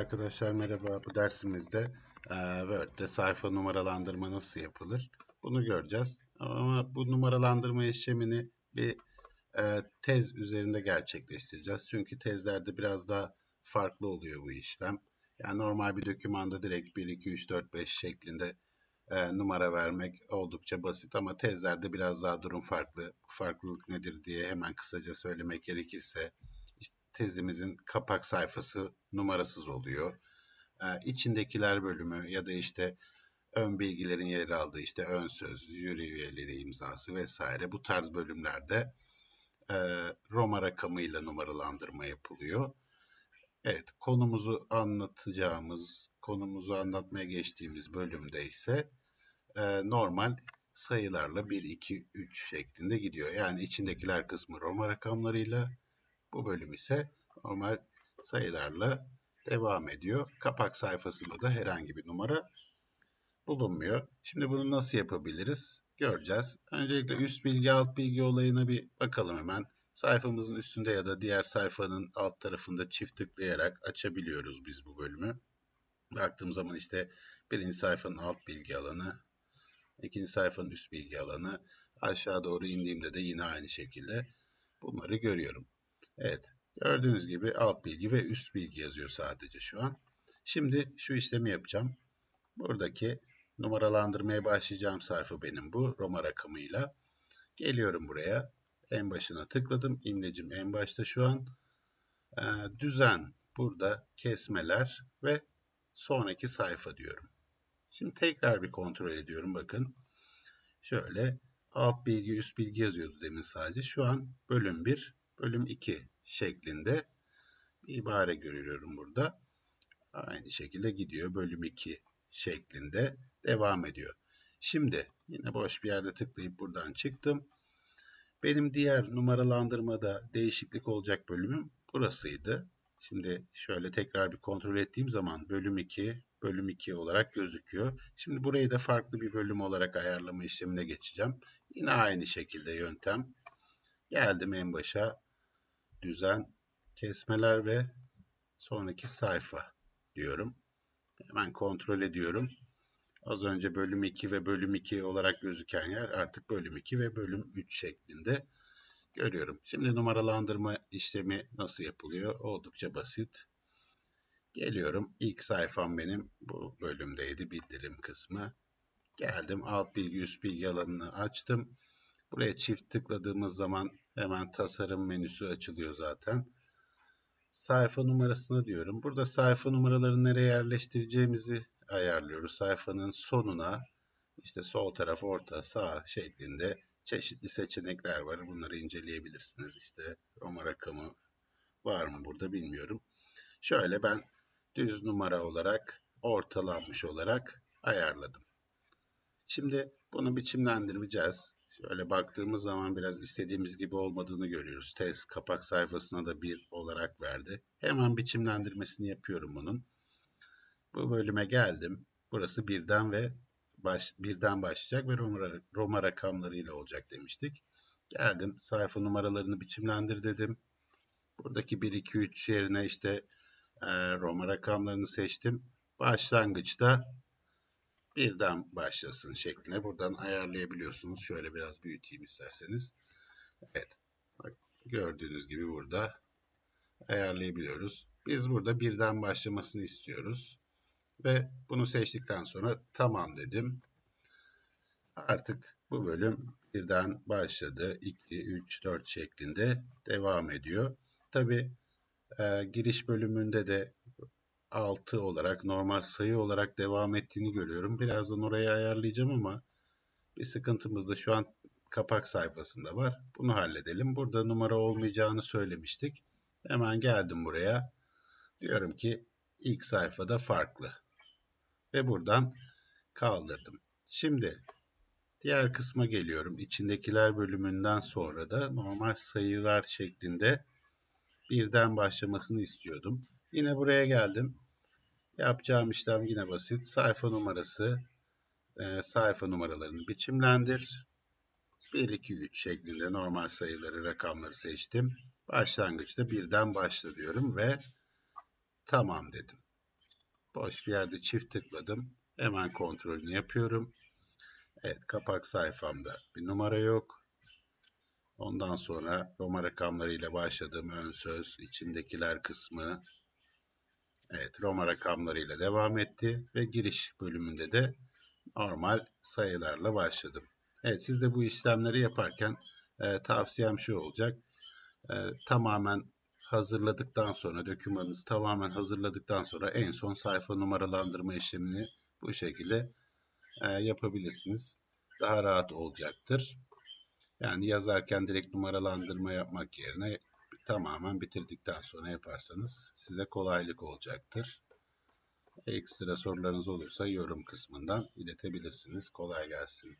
Arkadaşlar merhaba. Bu dersimizde e, Word'de sayfa numaralandırma nasıl yapılır? Bunu göreceğiz. Ama bu numaralandırma işlemini bir e, tez üzerinde gerçekleştireceğiz. Çünkü tezlerde biraz daha farklı oluyor bu işlem. Yani normal bir dokümanda direkt 1, 2, 3, 4, 5 şeklinde e, numara vermek oldukça basit ama tezlerde biraz daha durum farklı. Farklılık nedir diye hemen kısaca söylemek gerekirse işte tezimizin kapak sayfası numarasız oluyor. Ee, içindekiler bölümü ya da işte ön bilgilerin yer aldığı işte ön söz, jüri üyeleri imzası vesaire bu tarz bölümlerde e, Roma rakamıyla numaralandırma yapılıyor. Evet, konumuzu anlatacağımız, konumuzu anlatmaya geçtiğimiz bölümde ise e, normal sayılarla 1, 2, 3 şeklinde gidiyor. Yani içindekiler kısmı Roma rakamlarıyla, bu bölüm ise normal sayılarla devam ediyor. Kapak sayfasında da herhangi bir numara bulunmuyor. Şimdi bunu nasıl yapabiliriz? Göreceğiz. Öncelikle üst bilgi alt bilgi olayına bir bakalım hemen. Sayfamızın üstünde ya da diğer sayfanın alt tarafında çift tıklayarak açabiliyoruz biz bu bölümü. Baktığım zaman işte birinci sayfanın alt bilgi alanı, ikinci sayfanın üst bilgi alanı, aşağı doğru indiğimde de yine aynı şekilde bunları görüyorum. Evet, gördüğünüz gibi alt bilgi ve üst bilgi yazıyor sadece şu an. Şimdi şu işlemi yapacağım. Buradaki numaralandırmaya başlayacağım sayfa benim bu Roma rakamıyla. Geliyorum buraya. En başına tıkladım. İmlecim en başta şu an. Ee, düzen burada kesmeler ve sonraki sayfa diyorum. Şimdi tekrar bir kontrol ediyorum. Bakın. Şöyle alt bilgi üst bilgi yazıyordu demin sadece. Şu an bölüm 1 bölüm 2 şeklinde bir ibare görüyorum burada. Aynı şekilde gidiyor. Bölüm 2 şeklinde devam ediyor. Şimdi yine boş bir yerde tıklayıp buradan çıktım. Benim diğer numaralandırmada değişiklik olacak bölümüm burasıydı. Şimdi şöyle tekrar bir kontrol ettiğim zaman bölüm 2, bölüm 2 olarak gözüküyor. Şimdi burayı da farklı bir bölüm olarak ayarlama işlemine geçeceğim. Yine aynı şekilde yöntem. Geldim en başa düzen, kesmeler ve sonraki sayfa diyorum. Hemen kontrol ediyorum. Az önce bölüm 2 ve bölüm 2 olarak gözüken yer artık bölüm 2 ve bölüm 3 şeklinde görüyorum. Şimdi numaralandırma işlemi nasıl yapılıyor? Oldukça basit. Geliyorum. İlk sayfam benim bu bölümdeydi bildirim kısmı. Geldim alt bilgi üst bilgi alanını açtım. Buraya çift tıkladığımız zaman hemen tasarım menüsü açılıyor zaten. Sayfa numarasına diyorum. Burada sayfa numaralarını nereye yerleştireceğimizi ayarlıyoruz. Sayfanın sonuna işte sol taraf, orta, sağ şeklinde çeşitli seçenekler var. Bunları inceleyebilirsiniz. İşte Roma rakamı var mı burada bilmiyorum. Şöyle ben düz numara olarak ortalanmış olarak ayarladım. Şimdi bunu biçimlendireceğiz. Şöyle baktığımız zaman biraz istediğimiz gibi olmadığını görüyoruz. Test kapak sayfasına da bir olarak verdi. Hemen biçimlendirmesini yapıyorum bunun. Bu bölüme geldim. Burası birden ve baş, birden başlayacak ve Roma, Roma rakamlarıyla olacak demiştik. Geldim sayfa numaralarını biçimlendir dedim. Buradaki 1, 2, 3 yerine işte Roma rakamlarını seçtim. Başlangıçta birden başlasın şeklinde buradan ayarlayabiliyorsunuz. Şöyle biraz büyüteyim isterseniz. Evet. Bak, gördüğünüz gibi burada ayarlayabiliyoruz. Biz burada birden başlamasını istiyoruz. Ve bunu seçtikten sonra tamam dedim. Artık bu bölüm birden başladı. 2, 3, 4 şeklinde devam ediyor. Tabi e, giriş bölümünde de 6 olarak normal sayı olarak devam ettiğini görüyorum. Birazdan orayı ayarlayacağım ama bir sıkıntımız da şu an kapak sayfasında var. Bunu halledelim. Burada numara olmayacağını söylemiştik. Hemen geldim buraya. Diyorum ki ilk sayfada farklı. Ve buradan kaldırdım. Şimdi diğer kısma geliyorum. İçindekiler bölümünden sonra da normal sayılar şeklinde birden başlamasını istiyordum. Yine buraya geldim. Yapacağım işlem yine basit. Sayfa numarası, e, sayfa numaralarını biçimlendir. 1, 2, 3 şeklinde normal sayıları, rakamları seçtim. Başlangıçta birden başla diyorum ve tamam dedim. boş bir yerde çift tıkladım. Hemen kontrolünü yapıyorum. Evet kapak sayfamda bir numara yok. Ondan sonra Roma rakamlarıyla başladığım ön söz, içindekiler kısmı. Evet Roma rakamlarıyla devam etti ve giriş bölümünde de normal sayılarla başladım. Evet siz de bu işlemleri yaparken e, tavsiyem şu olacak. E, tamamen hazırladıktan sonra, dokümanınızı tamamen hazırladıktan sonra en son sayfa numaralandırma işlemini bu şekilde e, yapabilirsiniz. Daha rahat olacaktır. Yani yazarken direkt numaralandırma yapmak yerine tamamen bitirdikten sonra yaparsanız size kolaylık olacaktır. Ekstra sorularınız olursa yorum kısmından iletebilirsiniz. Kolay gelsin.